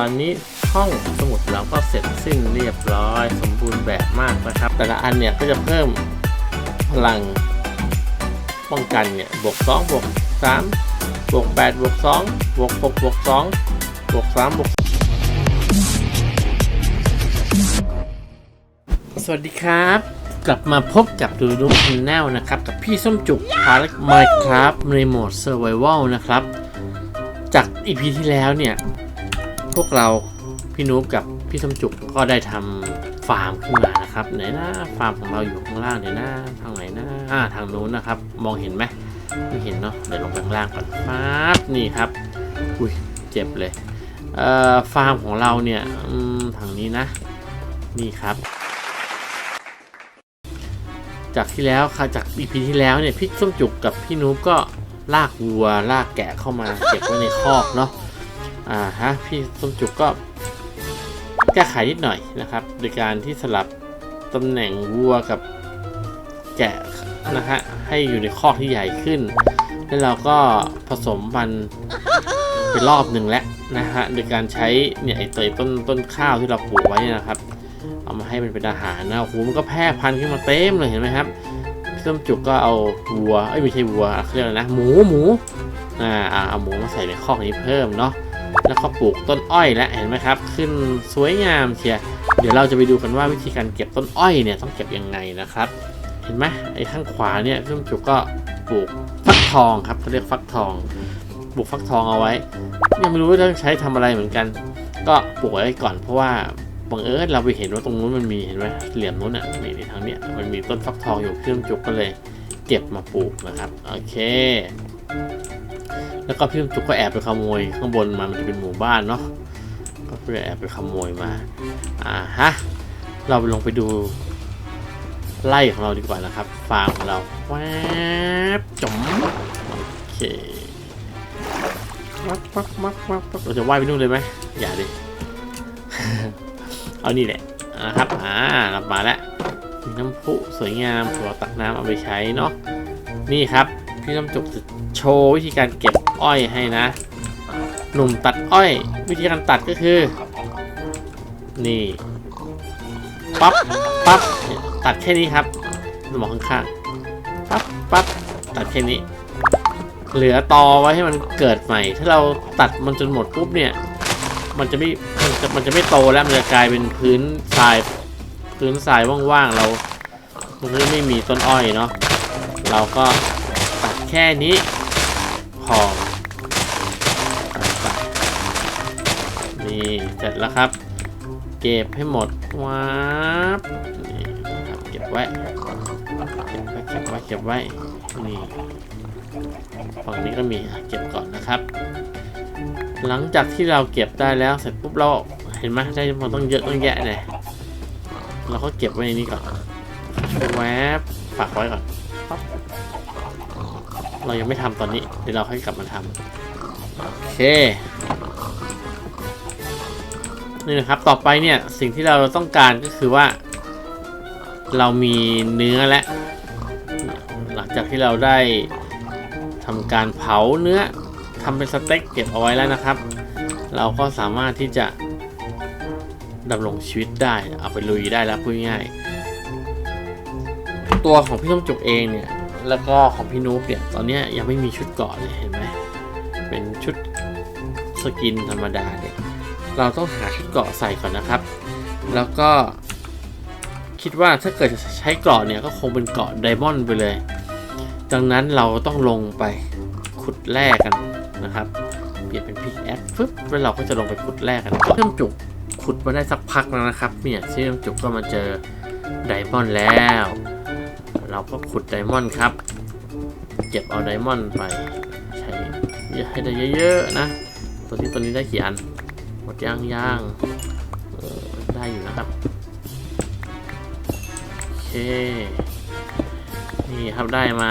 อนนี้ห้องสมุดเราก็เสร็จสิ้นเรียบร้อย สมบูรณ์แบบมากนะครับ แต่ละอันเนี่ยก็จะเพิ่มพลังป้องกันเนี่ยบวก2บวก3บวก8บวก2บวก6บวก2บวก3บวกสวัสดีครับ กลับมาพบกับดูดูชแนลนะครับ กับพี่ส้มจุกภารกิจ Minecraft ในโหมด Survival นะครับ จากอีพีที่แล้วเนี่ย วกเราพี่นุ๊กกับพี่สมจุกก็ได้ทำฟาร์มขึ้นมานะครับไหนนะฟาร์มของเราอยู่ข้างล่างไหนนะทางไหนนะอ่าทางนู้นนะครับ มองเห็นไหมไม่เห็นเนาะเดี๋ยวลงไปข้างล่างก่อนปั๊บนี่ครับอุ้ยเจ็บเลยเอ่อฟาร์มของเราเนี่ยทางนี้นะ นี่ครับ จากที่แล้วค่ะจากอีพีที่แล้วเนี่ยพี่ส้มจุกกับพี่นุ๊กก็ลากวัวลากแกะเข้ามาเก็บไว้ในคอกเนาะ อ่าฮะพี่ส้มจุกก็แก้ไขนิดหน่อยนะครับ โดยการที่สลับตำแหน่งวัวกับแกะนะฮะให้อยู่ในคอกที่ใหญ่ขึ้น แล้วเราก็ผสมมันไปรอบหนึ่งแล้วนะฮะโดยการใช้เนี่ยไอ้ตัวต้นต้นข้าวที่เราปลูกไว้นะครับ เอามาให้มันเป็นอาหารนะโอ้โหมันก็แพร่พันธุ์ขึ้นมาเต็มเลยเห็นไหมครับพี่ส้มจุกก็เอาวัวเอ้ยไม่ใช่วัวเขาเรียกอะไรนะหมูหมูอ่าอ่าเอาหมูมาใส่ในคอกนี้เพิ่มเนาะ แล้วก็ปลูกต้นอ้อยแล้วเห็นไหมครับ ขึ้นสวยงามเชียร์เดี๋ยวเราจะไปดูกันว่าวิธีการเก็บต้นอ้อยเนี่ยต้องเก็บยังไงนะครับ เห็นไหมไอ้ข้างขวาเนี่ยพี่จุกก็ปลูกฟักทองครับเขาเรียกฟักทองปลูกฟักทองเอาไว้ ยังไม่รู้ว่าจะใช้ทำอะไรเหมือนกัน ก็ปลูกไว้ก่อนเพราะว่าบังเอิญเราไปเห็นว่าตรงนู้นมันมีเห็นไหมเหลี่ยมนู้นอะนี่ในทางเนี้ยมันมีต้นฟักทองอยู่พี่จุกก็เลย เก็บมาปลูกนะครับ โอเค แล้วก็พี่จุกก็แอบไปขโมยข้างบนมา มันจะเป็นหมู่บ้านเนาะ ก็เพื่อแอบไปขโมยมา อ่าฮะ เราไปลงไปดูไล่ของเราดีกว่านะครับ ฟาร์มของเราแวบจมโอเควับวับวับวับวับเราจะว่ายไปนู่นเลยไหมอย่าดิ เอานี่แหละนะครับ อ่าเรามาแล้วมีน้ำพุสวยงามเผื่อตักน้ำเอาไปใช้เนาะ นี่ครับ พี่น้ำจุกจะโชว์วิธีการเก็บ อ้อยให้นะ หนุ่มตัดอ้อย วิธีการตัดก็คือ นี่ปั๊บปั๊บตัดแค่นี้ครับมองข้างๆปั๊บปั๊บตัดแค่นี้ เหลือตอไว้ให้มันเกิดใหม่ ถ้าเราตัดมันจนหมดปุ๊บเนี่ย มันจะไม่มันจะมันจะไม่โตแล้วมันจะกลายเป็นพื้นทรายพื้นทรายว่างๆเรามันก็ไม่มีต้นอ้อยเนาะเราก็ตัดแค่นี้พอ เสร็จแล้วครับ เก็บให้หมดว้าบนี่ครับเก็บไว้เก็บไว้เก็บไว้เก็บไว้นี่ฝั่งนี้ก็มีเก็บก่อนนะครับ หลังจากที่เราเก็บได้แล้วเสร็จปุ๊บเราเห็นไหมได้มันต้องเยอะต้องแยะเนี่ยเราก็เก็บไว้ในนี้ก่อนแวบฝากไว้ก่อนปั๊บเรายังไม่ทำตอนนี้เดี๋ยวเราค่อยกลับมาทำโอเค นี่นะครับต่อไปเนี่ยสิ่งที่เราต้องการก็คือว่า เรามีเนื้อและ หลังจากที่เราได้ทำการเผาเนื้อทำเป็นสเต็กเก็บเอาไว้แล้วนะครับ เราก็สามารถที่จะดำรงชีวิตได้เอาไปลุยได้แล้วพูดง่ายตัวของพี่ส้มจุกเองเนี่ย แล้วก็ของพี่นูบเนี่ย ตอนนี้ยยังไม่มีชุดเกาะเลยเห็นไหมเป็นชุดสกินธรรมดาเนี่ย เราต้องหาชุดเกราะใส่ก่อนนะครับ แล้วก็คิดว่าถ้าเกิดจะใช้เกราะเนี่ยก็คงเป็นเกราะไดมอนด์ไปเลย ดังนั้นเราต้องลงไปขุดแร่กันนะครับ เปลี่ยนเป็นพิกแอคฟึบแล้วเราก็จะลงไปขุดแร่กันเชื่อมจุกขุดมาได้สักพักแล้วนะครับ เนี่ยเชื่อมจุกก็มาเจอไดมอนด์แล้ว เราก็ขุดไดมอนด์ครับเก็บเอาไดมอนด์ไปใช้ให้ได้เยอะๆนะ ตัวที่ตัวนี้ได้กี่อัน ดย่างย่างได้อยู่นะครับ โอเค นี่ครับได้มา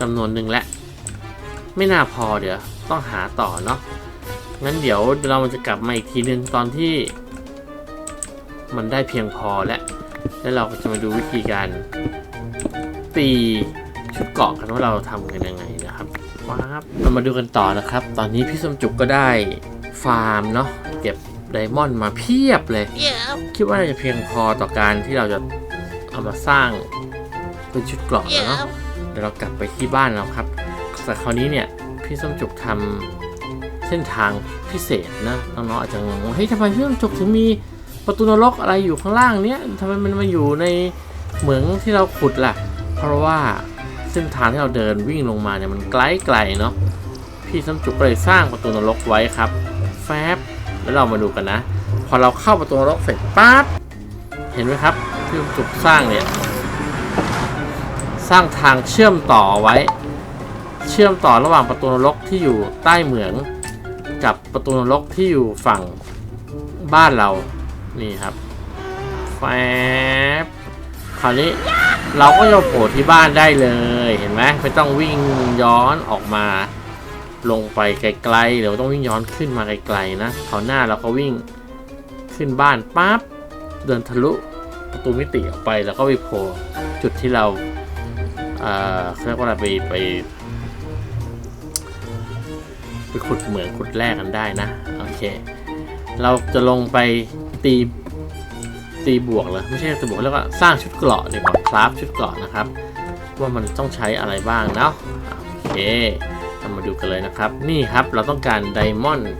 จำนวนหนึ่งแล้ว ไม่น่าพอเดี๋ยว ต้องหาต่อเนาะ งั้นเดี๋ยวเราจะกลับมาอีกทีนึงตอนที่ มันได้เพียงพอแล้ว แล้วเราก็จะมาดูวิธีการตีชุดเกาะกันว่าเราทำกันยังไงนะครับว้าบเรามาดูกันต่อนะครับ ตอนนี้พี่สมจุกก็ได้ ฟาร์มเนาะเก็บไดมอนด์มาเพียบเลย Yeah. คิดว่าน่าจะเพียงพอต่อการที่เราจะเอามาสร้างเป็นชุดเกราะแล้วเนาะ Yeah. เดี๋ยวเรากลับไปที่บ้านเราครับ แต่คราวนี้เนี่ยพี่ส้มจุกทำเส้นทางพิเศษนะน้องๆอาจจะงงว่าเฮ้ยทำไมพี่ส้มจุกถึงมีประตูนรกอะไรอยู่ข้างล่างเนี้ยทำไมมันมาอยู่ในเหมืองที่เราขุดล่ะ เพราะว่าเส้นทางที่เราเดินวิ่งลงมาเนี่ยมันไกลไกลๆเนาะพี่ส้มจุกก็เลยสร้างประตูนรกไว้ครับ แฟบแล้วเรามาดูกันนะ พอเราเข้าประตูนรกเสร็จปั๊บเห็นไหมครับพี่มจุกสร้างเนี่ยสร้างทางเชื่อมต่อไว้ เชื่อมต่อระหว่างประตูนรกที่อยู่ใต้เหมือง กับประตูนรกที่อยู่ฝั่งบ้านเรานี่ครับแฟบคราวนี้เราก็จะโผล่ที่บ้านได้เลยเห็นไหมไม่ต้องวิ่งย้อนออกมา ลงไปไกลๆเดี๋ยวต้องวิ่งย้อนขึ้นมาไกลๆนะคราวหน้าเราก็วิ่งขึ้นบ้านปั๊บเดินทะลุประตูมิติออกไปแล้วก็ไปโผล่จุดที่เราเอ่อเรียกว่าอะไรไปไปไปขุดเหมืองขุดแร่กันได้นะโอเค เราจะลงไปตีตีบวกเลยไม่ใช่ตีบวกแล้วก็สร้างชุดเกราะดีกว่าคราฟชุดเกราะนะครับ ว่ามันต้องใช้อะไรบ้างเนาะโอเค เรามาดูกันเลยนะครับ นี่ครับเราต้องการไดมอนด์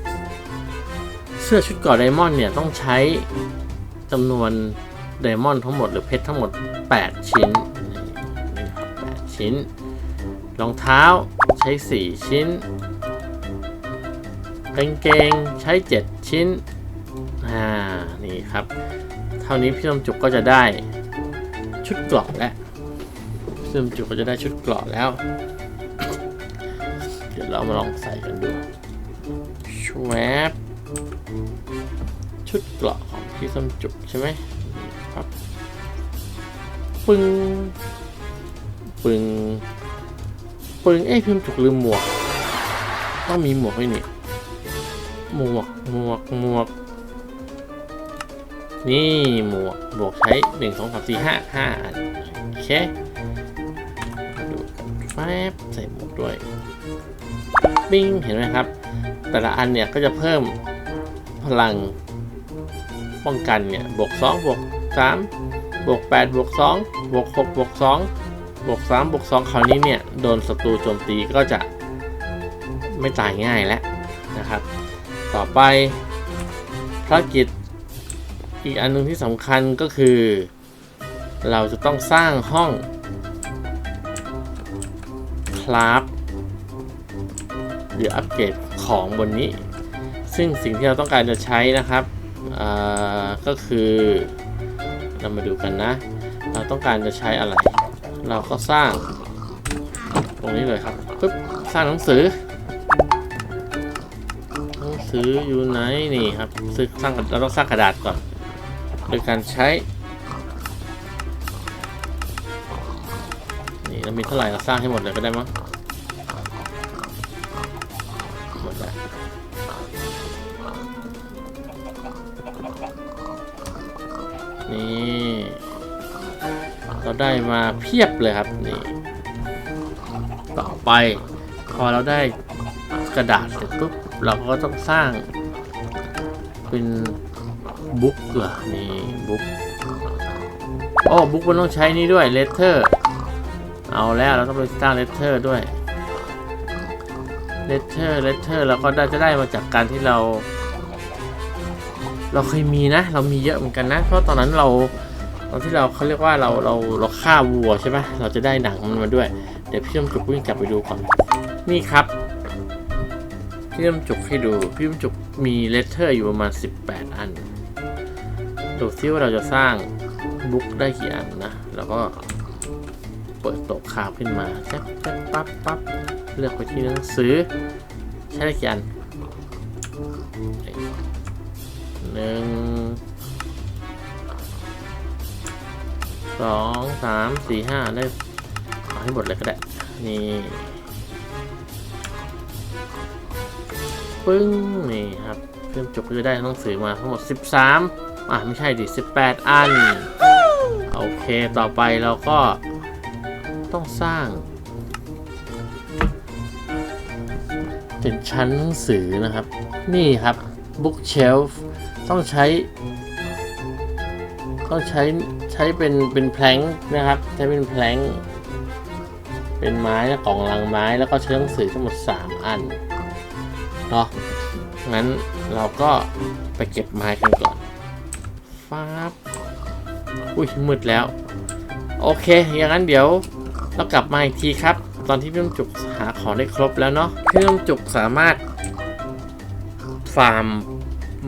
เสื้อชุดเกราะไดมอนด์เนี่ยต้องใช้จำนวนไดมอนด์ทั้งหมดหรือเพชรทั้งหมด 8 ชิ้นนี่ครับ8ชิ้น รองเท้าใช้ 4 ชิ้นกางเกงใช้ 7 ชิ้น อ่า นี่ครับ เท่านี้พี่ลมจุกก็จะได้ชุดเกราะแล้วพี่ลมจุกก็จะได้ชุดเกราะแล้ว เดี๋ยวเรามาลองใส่กันดูชวบชุดเกราะของพี่ส้มจุกใช่ไหมครับปึ้งปึ้งปึ้งเอ้ยพิมพ์ถูกลืมหมวก ต้องมีหมวกไว้นี่หมวกหมวกหมวก นี่หมวกหมวกใช้หนึ่งสองสามสี่ห้าห้าโอเคดูแป๊บใส่หมวกด้วย ปิ้งเห็นไหมครับ แต่ละอันเนี่ยก็จะเพิ่มพลังป้องกันเนี่ยบวกสองบวกสามบวก8บวก2บวก6บวก2บวก3บวก2คราวนี้เนี่ยโดนศัตรูโจมตีก็จะไม่ตายง่ายแล้วนะครับ ต่อไปภารกิจอีกอันหนึงที่สำคัญก็คือ เราจะต้องสร้างห้องคราฟ หรืออัปเกรดของบนนี้ ซึ่งสิ่งที่เราต้องการจะใช้นะครับก็คือเรามาดูกันนะ เราต้องการจะใช้อะไร เราก็สร้างตรงนี้เลยครับปึ๊บสร้างหนังสือหนังสืออยู่ไหนนี่ครับซื้อสร้างเราต้องสร้างกระดาษก่อนโดยการใช้นี่เรามีเท่าไหร่เราสร้างให้หมดเลยก็ได้มั้ง นี่เราได้มาเพียบเลยครับนี่ต่อไปพอเราได้กระดาษเสร็จปุ๊บเราก็ต้องสร้าง เป็นบุ๊กเหรอนี่บุ๊กโอ้บุ๊กมันต้องใช้นี่ด้วยเลเทอร์เอาแล้วเราต้องไปสร้างเลเทอร์ด้วยเลเทอร์เลเทอร์เราก็ได้จะได้มาจากการที่เรา เราเคยมีนะ เรามีเยอะเหมือนกันนะ เพราะตอนนั้นเราตอนที่เราเขาเรียกว่าเราเราเราฆ่าวัวใช่ไหมเราจะได้หนังมันมาด้วย เดี๋ยวพี่ยมจุกวิ่งกลับไปดูก่อน นี่ครับ พี่ยมจุกให้ดู พี่ยมจุกมีเลเทอร์อยู่ประมาณ 18 อัน ดูซิว่าเราจะสร้างบุ๊กได้กี่อันนะ แล้วก็เปิดโต๊ะคาบขึ้นมาแป๊บแป๊บปั๊บปั๊บเลือกไปที่หนังสือ ใช้ได้กี่อัน หนึ่งสองสามสี่ห้าได้เอาให้หมดเลยก็ได้ นี่ ปึ้ง นี่ครับ เพิ่มจบก็จะได้หนังสือมาทั้งหมด 13 อะ ไม่ใช่ดิ 18 อัน โอเคต่อไปเราก็ต้องสร้างเป็นชั้นหนังสือนะครับ นี่ครับ bookshelf ต้องใช้ต้องใช้ใช้เป็นเป็นแพลงนะครับ ใช้เป็นแพลงเป็นไม้และกล่องลังไม้แล้วก็ใช้หนังสือทั้งหมด 3 อันเนาะงั้นเราก็ไปเก็บไม้กันก่อนฟ้าบอุ้ยมืดแล้ว โอเค อย่างนั้นเดี๋ยวเรากลับมาอีกทีครับ ตอนที่พี่ต้มจุกหาของได้ครบแล้วเนาะพี่ต้มจุกสามารถฟาร์ม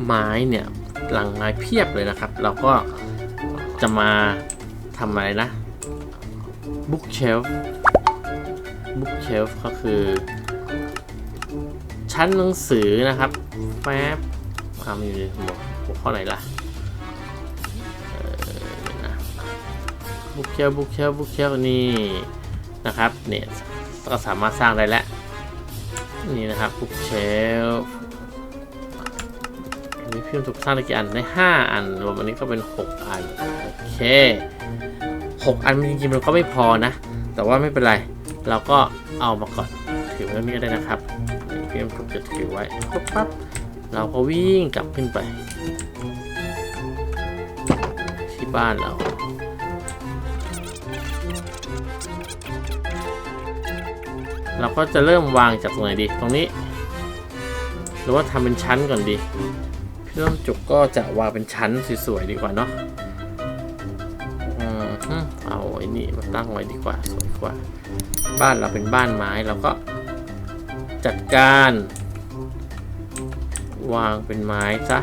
ไม้เนี่ยหลังไม้เพียบเลยนะครับ เราก็จะมาทำอะไรนะ bookshelf bookshelf ก็คือ ชั้นหนังสือนะครับแป๊บทำอยู่ในหัวหัวข้อไหนล่ะบุ๊กเชลบุ๊กเชลบุ๊กเชลนี่นะครับเนี่ยก็สามารถสร้างได้แล้วนี่นะครับบุ๊กเชล อันนี้พี่ถูกสร้างได้กี่อันได้5อันรวมอันนี้ก็เป็น 6 อัน โอเค 6 อันจริงๆมันก็ไม่พอนะ แต่ว่าไม่เป็นไร เราก็เอามาก่อน ถือไว้ตรงนี้ได้นะครับพี่ถูกจะถือไว้ปุ๊บปั๊บเราก็วิ่งกลับขึ้นไป ที่บ้านเราเราก็จะเริ่มวางจากตรงไหนดี ตรงนี้ หรือว่าทำเป็นชั้นก่อนดี พี่ต้นจุกก็จะวางเป็นชั้นสวยๆดีกว่าเนาะอืมเอาไอ้นี่มาตั้งไว้ดีกว่าสวยกว่า บ้านเราเป็นบ้านไม้เราก็จัดการ วางเป็นไม้ซะ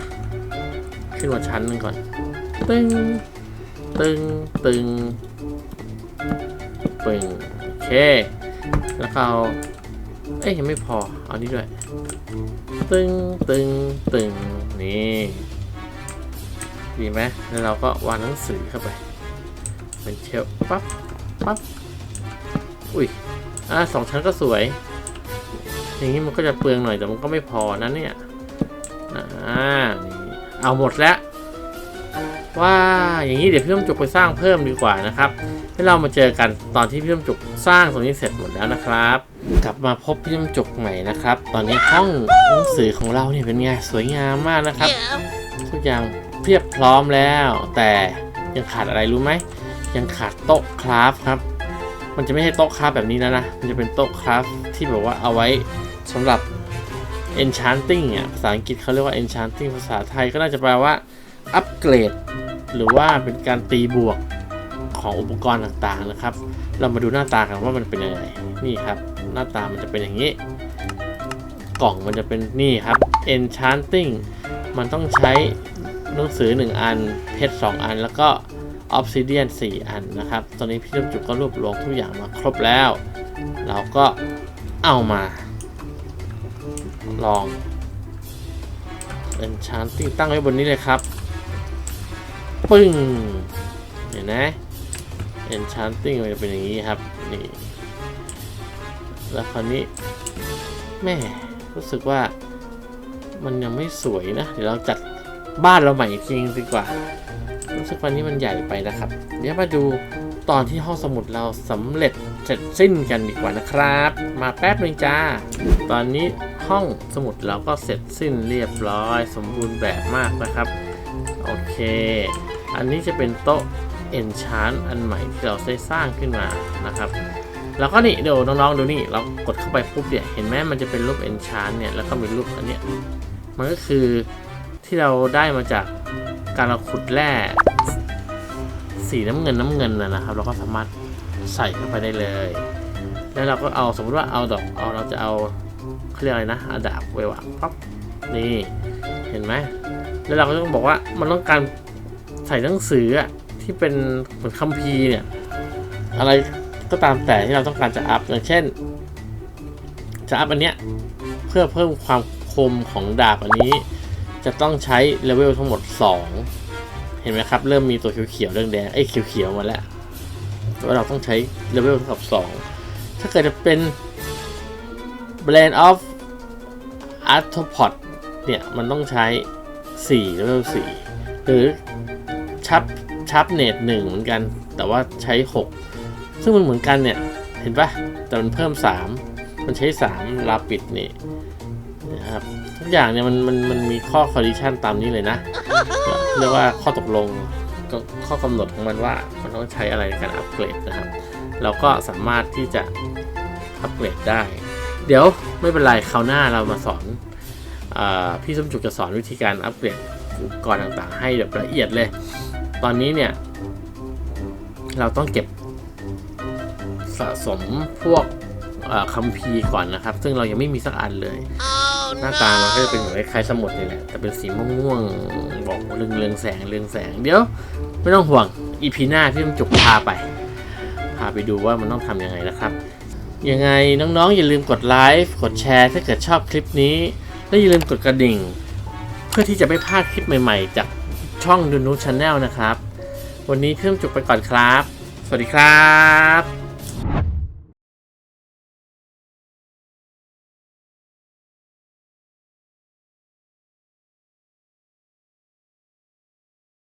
ขึ้นมาชั้นหนึ่งก่อน ตึงตึงตึงปึงโอเค แล้วเอาเอ้ยยังไม่พอ เอานี้ด้วย ตึงตึงตึง นี่ดีไหมแล้วเราก็วางหนังสือเข้าไปเป็นเชลปั๊บปั๊บอุ้ยอ่าสองชั้นก็สวย อย่างนี้มันก็จะเปลืองหน่อยแต่มันก็ไม่พอนะเนี่ยอ่านี่เอาหมดแล้ว ว่าอย่างนี้เดี๋ยวพี่ต้มจุกไปสร้างเพิ่มดีกว่านะครับให้เรามาเจอกันตอนที่พี่ต้มจุกสร้างตรงนี้เสร็จหมดแล้วนะครับ กลับมาพบพี่ต้มจุกใหม่นะครับ ตอนนี้ห้องหนังสือของเราเนี่ยเป็นไงสวยงามมากนะครับทุกอย่างเพียบพร้อมแล้ว แต่ยังขาดอะไรรู้ไหมยังขาดโต๊ะคราฟครับ มันจะไม่ใช่โต๊ะคราฟแบบนี้แล้วนะ มันจะเป็นโต๊ะคราฟที่แบบว่าเอาไว้สำหรับ enchanting อะภาษาอังกฤษเขาเรียกว่า enchanting ภาษาไทยก็น่าจะแปลว่าอัปเกรด หรือว่าเป็นการตีบวกของอุปกรณ์ต่างๆนะครับ เรามาดูหน้าตากันว่ามันเป็นยังไงนี่ครับ หน้าตามันจะเป็นอย่างนี้ กล่องมันจะเป็นนี่ครับ enchanting มันต้องใช้หนังสือ 1 อัน เพชร 2 อัน แล้วก็ obsidian 4 อันนะครับ ตอนนี้พี่จมจุกก็รวบรวมทุกอย่างมาครบแล้ว เราก็เอามา ลอง enchanting ตั้งไว้บนนี้เลยครับ ปึ้งเห็นไหม enchanting มันจะเป็นอย่างนี้ครับ นี่ แล้วคราวนี้ แม่รู้สึกว่ามันยังไม่สวยนะ เดี๋ยวเราจัดบ้านเราใหม่อีกทีดีกว่า รู้สึกวันนี้มันใหญ่ไปนะครับ เดี๋ยวมาดูตอนที่ห้องสมุดเราสำเร็จเสร็จสิ้นกันดีกว่านะครับ มาแป๊บหนึ่งจ้า ตอนนี้ห้องสมุดเราก็เสร็จสิ้นเรียบร้อย สมบูรณ์แบบมากนะครับ โอเค อันนี้จะเป็นโต๊ะ Enchant อันใหม่ที่เราได้สร้างขึ้นมานะครับ แล้วก็นี่เดี๋ยวน้องๆดูนี่เรากดเข้าไปปุ๊บเนี่ยเห็นไหมมันจะเป็นรูป Enchant เนี่ยแล้วก็มีรูปอันเนี้ยมันก็คือที่เราได้มาจากการเราขุดแร่สีน้ำเงินน้ำเงินนะนะครับ เราก็สามารถใส่เข้าไปได้เลย แล้วเราก็เอาสมมติว่าเอาดอกเอาเราจะเอาเขาเรียกอะไรนะอาดาบไว้วางปั๊บนี่เห็นไหมแล้วเราก็ต้องบอกว่ามันต้องการ ใส่หนังสืออะที่เป็นเหมือนคัมภีร์เนี่ย อะไรก็ตามแต่ที่เราต้องการจะอัพอย่างเช่น จะอัพอันเนี้ยเพื่อเพิ่มความคมของดาบอันนี้ จะต้องใช้เลเวลทั้งหมด 2 เห็นไหมครับ เริ่มมีตัวเขียวๆเรื่องแดงไอ้ยเขียวๆมาแล้วว่าเราต้องใช้เลเวลเท่ากับ 2 ถ้าเกิดจะเป็น Blend of Arthropod เนี่ย มันต้องใช้4เลเวล4หรือ ชับชับเนตหนึ่งเหมือนกัน แต่ว่าใช้ 6 ซึ่งมันเหมือนกันเนี่ย เห็นปะแต่มันเพิ่ม 3 มันใช้ 3 ลาปิดนี่นะครับทุกอย่างเนี่ยมันมันมันมีข้อ condition ตามนี้เลยนะเรียกว่าข้อตกลงก็ข้อกำหนดของมันว่ามันต้องใช้อะไรในการอัปเกรดนะครับ เราก็สามารถที่จะอัปเกรดได้ เดี๋ยวไม่เป็นไรคราวหน้าเรามาสอนอพี่สมจุกจะสอนวิธีการอัปเกรดอุปกรณ์ต่างๆ ให้แบบละเอียดเลย ตอนนี้เนี่ย เราต้องเก็บสะสมพวกเอ่อคัมภีร์ก่อนนะครับ ซึ่งเรายังไม่มีสักอันเลยหน้าตามันก็จะเป็นเหมือนคล้ายๆสมุดนี่แหละแต่เป็นสีม่วงๆบอกเรืองเรืองๆแสงเรืองแสงเดี๋ยว ไม่ต้องห่วงอีพีหน้าพี่ต้องจุกพาไป พาไปดูว่ามันต้องทำยังไงนะครับ ยังไงน้องๆ อย่าลืมกดไลค์กดแชร์ถ้าเกิดชอบคลิปนี้ และอย่าลืมกดกระดิ่ง เพื่อที่จะไม่พลาดคลิปใหม่ ๆ จาก ช่องดูนูชาแนลนะครับ วันนี้เพิ่มจุกไปก่อนครับ สวัสดีครับ